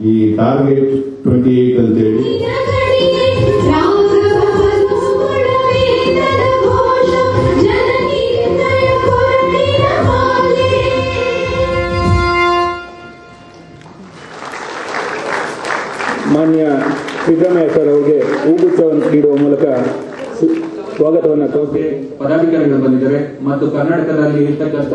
ಈ target twenty eight ಅಂತೇಳಿ. ಮಾನ್ಯ ಸಿದ್ದರಾಮಯ್ಯ ಸರ್ ಅವರಿಗೆ ಹೂಗುಚ್ಛವನ್ನು ನೀಡುವ ಮೂಲಕ ಸ್ವಾಗತವನ್ನು ಕೋರಿ ಪದಾಧಿಕಾರಿಗಳು ಬಂದಿದ್ದಾರೆ ಮತ್ತು ಕರ್ನಾಟಕದಲ್ಲಿ ಇರ್ತಕ್ಕಂಥ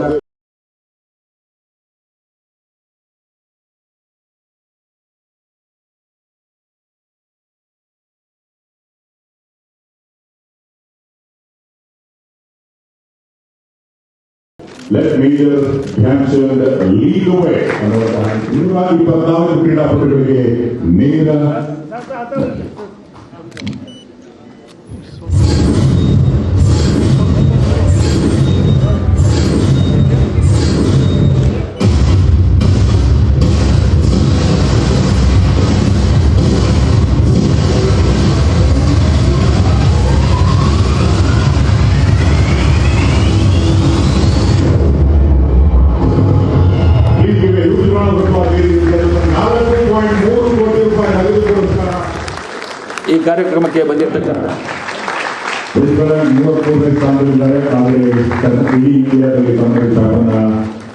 let Major Dhyan Chand lead way ಅನ್ನುವಂತಹ ಇನ್ನೂರ ಇಪ್ಪತ್ನಾಲ್ಕು ಕ್ರೀಡಾಪಟುಗಳಿಗೆ ನೇರ ಈ ಕಾರ್ಯಕ್ರಮಕ್ಕೆ ಬಂದಿರತಕ್ಕಂಥ ಪುಷ್ಕರ ಮೂವತ್ಮೂರನೇ ಸ್ಥಾನದಲ್ಲಿದ್ದಾರೆ ಆದರೆ ಕರ್ನಾಟಕ ಇಡೀ ಇಂಡಿಯಾದಲ್ಲಿ ತಮ್ಮ ಛಾಪನ್ನ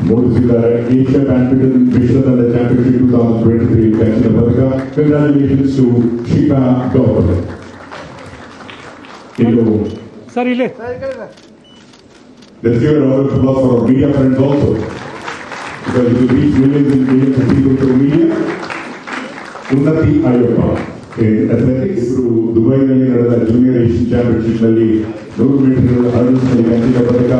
ಮೂಡಿಸಿದ್ದಾರೆ ಏಷ್ಯಾ ಬ್ಯಾಡ್ಮಿಂಟನ್ ವಿಶ್ವದ championship two thousand twenty three ಕಂಚಿನ ಪದಕ ಕಂಗ್ರಾಚುಲೇಷನ್ಸ್ ಟು ಶಿಖಾ ಗೌರ್ ಇನ್ನು ಸರ್ ಇಲ್ಲಿ Let's give a round of applause for our media friends also. Because you reach millions and millions of people through media. ಉನ್ನತಿ ಆಯೋಗ Athletics ಇವರು ದುಬೈನಲ್ಲಿ ನಡೆದ ಜೂನಿಯರ್ ಏಷ್ಯನ್ ಚಾಂಪಿಯನ್ಶಿಪ್ನಲ್ಲಿ ನೂರು ಮೀಟರ್ ಹರ್ಡಲ್ಸ್ನಲ್ಲಿ ಕಂಚಿನ ಪದಕ,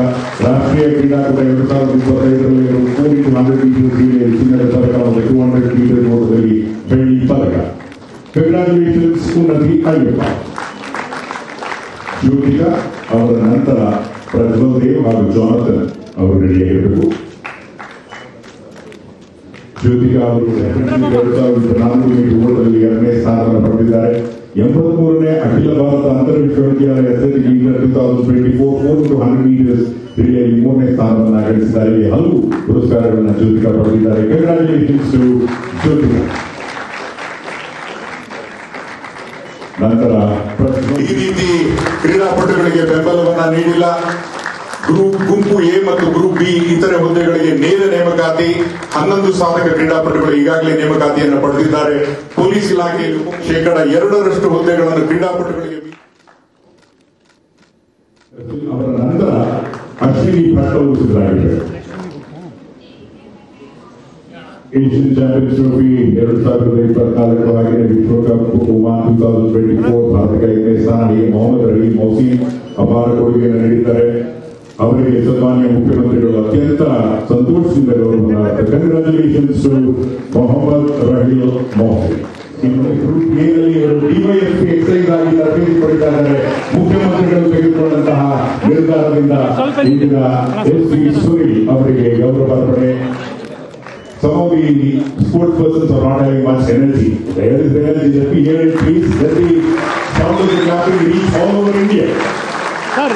ರಾಷ್ಟ್ರೀಯ ಕ್ರೀಡಾಕೂಟ ಎರಡು ಸಾವಿರದ ಇಪ್ಪತ್ತೈದರಲ್ಲಿ ಇವರು ಫೋರ್ ಇಂಟು ಹಂಡ್ರೆಡ್ ಮೀಟರ್ ಕ್ರೀಡೆಯಲ್ಲಿ ಚಿನ್ನದ ಪದಕ ಮತ್ತು ಟೂ ಹಂಡ್ರೆಡ್ ಮೀಟರ್ ಓಟದಲ್ಲಿ ಬೆಳ್ಳಿ ಪದಕ. ಕಂಗ್ರಾಚುಲೇಷನ್ಸ್ ಉನ್ನತಿ ಅಯ್ಯಪ್ಪ. ಜ್ಯೋತಿಕಾ ಅವರ ನಂತರ ಪ್ರಜ್ವಲ್ ದೇವ್ ಹಾಗೂ ಜಾನಥನ್ ಅವರು ರೆಡಿಯಾಗಿರಬೇಕು ಜ್ಯೋತಿಕಾ ಅವರು ಎರಡು ಸಾವಿರದ ನಾಲ್ಕು ಮೀಟರ್ ಎರಡನೇ ಸ್ಥಾನವನ್ನು ಪಡೆದಿದ್ದಾರೆ. ಎಂಬತ್ಮೂರನೇ ಅಖಿಲ ಭಾರತ ಅಂತರ್ ವಿಶ್ವವಿದ್ಯಾಲಯ ಇಂಡಿಯಾ ಟೂ ಮೀಟರ್ಸ್ ಮೂರನೇ ಸ್ಥಾನವನ್ನು ಗಳಿಸಿದ್ದಾರೆ ಹಲವು ಪುರಸ್ಕಾರಗಳನ್ನು ಜ್ಯೋತಿಕಾ ಪಡೆದಿದ್ದಾರೆ. Congratulations to Jyothika. ನಂತರ ಈ ರೀತಿ ಕ್ರೀಡಾಪಟುಗಳಿಗೆ ಬೆಂಬಲವನ್ನ ನೀಡಿಲ್ಲ. ಗ್ರೂಪ್ ಗುಂಪು ಎ ಮತ್ತು ಗ್ರೂಪ್ ಬಿ, ಇತರೆ ಹುದ್ದೆಗಳಿಗೆ ನೇರ ನೇಮಕಾತಿ, ಹನ್ನೊಂದು ಸಾಧಕ ಕ್ರೀಡಾಪಟುಗಳು ಈಗಾಗಲೇ ನೇಮಕಾತಿಯನ್ನು ಪಡೆದಿದ್ದಾರೆ. ಪೊಲೀಸ್ ಇಲಾಖೆಯಲ್ಲಿ ಶೇಕಡ ಎರಡರಷ್ಟು ಹುದ್ದೆಗಳನ್ನು ಕ್ರೀಡಾಪಟುಗಳಿಗೆ ಅವರ ನಂತರ ಅಶ್ವಿನಿ ಏಷ್ಯನ್ ಚಾಂಪಿಯನ್ಸ್ ಟ್ರೋಫಿ ಎರಡು ಸಾವಿರದ ಇಪ್ಪತ್ನಾಲ್ಕರ ಆಗಿನ ವಿಶ್ವಕಪ್ Oman two thousand twenty four ಭಾರತಕ್ಕೆ ಸ್ಥಾನ. ಮೊಹಮ್ಮದ್ ರಹೀಂ ಮೌಸಿ ಅಪಾರ ಕೊಡುಗೆಯನ್ನು ನೀಡಿದ್ದಾರೆ. ಅವರಿಗೆ ಸನ್ಮಾನ್ಯ ಮುಖ್ಯಮಂತ್ರಿಗಳು ಅತ್ಯಂತ ಸಂತೋಷದಿಂದ ಗೌರವ congratulations to Mohammed Raheel DYSP excise ಆಗಿ ತರಬೇತಿ ಪಡಿತಾ ಇದ್ದಾರೆ ಮುಖ್ಯಮಂತ್ರಿಗಳು ತೆಗೆದುಕೊಂಡಂತಹ ನಿರ್ಧಾರದಿಂದ ಇಂದಿನ ಎಸ್ ಪಿ ಸುನಿಲ್ ಅವರಿಗೆ ಗೌರವ ಅರ್ಪಣೆ Some of the sports persons are not having much energy. There is the energy. Let me hear it, please. Let the sound of the clapping reach all over India. Sir